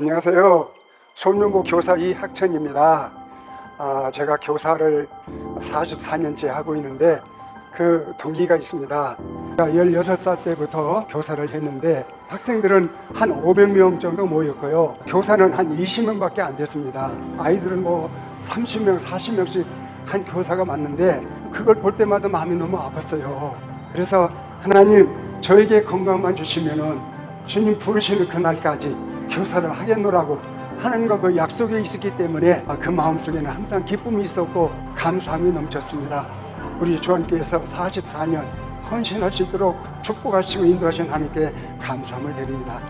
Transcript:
안녕하세요. 손윤구 교사 이학천입니다. 아, 제가 교사를 44년째 하고 있는데 그 동기가 있습니다. 16살 때부터 교사를 했는데 학생들은 한 500명 정도 모였고요. 교사는 한 20명밖에 안 됐습니다. 아이들은 뭐 30명, 40명씩 한 교사가 맞는데 그걸 볼 때마다 마음이 너무 아팠어요. 그래서 하나님 저에게 건강만 주시면은 주님 부르시는 그날까지 교사를 하겠노라고 하는 거그 약속이 있었기 때문에 그 마음속에는 항상 기쁨이 있었고 감사함이 넘쳤습니다. 우리 주원께서 44년 헌신할 수 있도록 축복하시고 인도하신 하나님께 감사함을 드립니다.